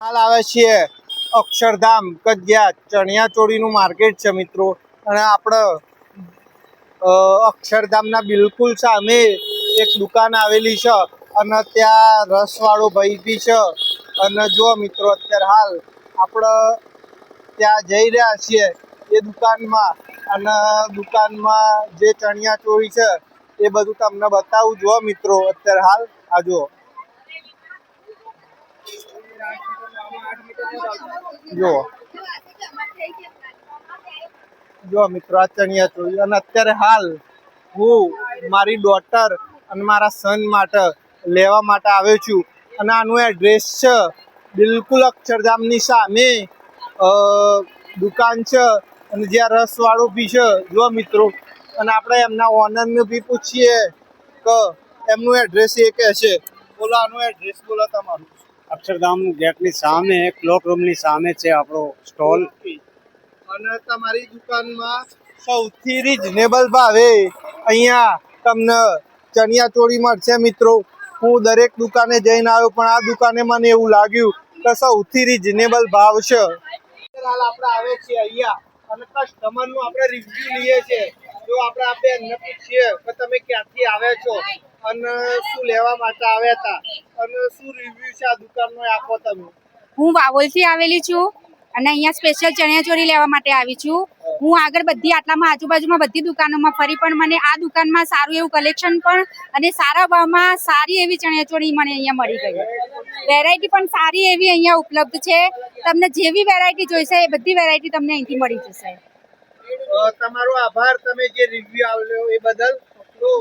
હાલ આવે છીએ અક્ષરધામ કે ચણિયાચોળીનું ચણિયા માર્કેટ છે મિત્રો. અને આપણે અક્ષરધામના બિલકુલ સામે એક દુકાન આવેલી છે. અને ત્યાં રસવાળો ભાઈ બી છે. અને જો મિત્રો, અત્યારે હાલ આપણે ત્યાં જઈ રહ્યા છીએ એ દુકાનમાં. અને દુકાનમાં જે ચણિયાચોળી છે એ બધું તમને બતાવું. જો મિત્રો, અત્યારે હાલ, આ જુઓ. જુઓ. જો મિત્રો, આ ચણિયા અને અત્યારે હાલ હું, મારી ડોટર અને મારા સન માટે લેવા માટે આવ્યો છું. અને આનું એડ્રેસ છે બિલકુલ અક્ષરધામની સામે દુકાન છે અને જ્યાં રસવાળું બી છે. જો મિત્રો, અને આપણે એમના ઓનરને બી પૂછીએ કે એમનું એડ્રેસ એ કહે છે. બોલો, આનું એડ્રેસ બોલો તમારું. અક્ષરધામ ગેટની સામે ક્લોક રૂમની સામે છે આપણો સ્ટોલ અને તમારી દુકાનમાં સૌથી રીઝનેબલ ભાવે અહીંયા તમને ચણિયા ચોળી મળશે મિત્રો. હું દરેક દુકાને જઈને આવ્યો, પણ આ દુકાને મને એવું લાગ્યું કે સૌથી રીઝનેબલ ભાવ છે. આપણે આવે છે અહીંયા અને કસ્ટમરનું આપણે રિવ્યુ લઈએ છીએ. જો આપણે આ બેનને પૂછીએ કે તમે ક્યાંથી આવ્યા છો અને શું લેવા માટે આવ્યા હતા અને શું રિવ્યુ છે આ દુકાનનો આપો તમે. હું વાવોલથી આવેલી છું અને અહીંયા સ્પેશિયલ ચણિયાચોળી લેવા માટે આવી છું. હું આગળ બધી આટલામાં આજુબાજુમાં બધી દુકાનોમાં ફરી પણ મને આ દુકાનમાં સારું એવું કલેક્શન પણ અને સારા ભાવમાં સારી એવી ચણિયાચોળી મને અહીંયા મળી ગઈ. વેરાયટી પણ સારી એવી અહીંયા ઉપલબ્ધ છે. તમને જેવી વેરાયટી જોઈશે એ બધી વેરાયટી તમને અહીંથી મળી જશે. તમારો આભાર તમે જે રિવ્યુ આવ્યો એ બદલ તો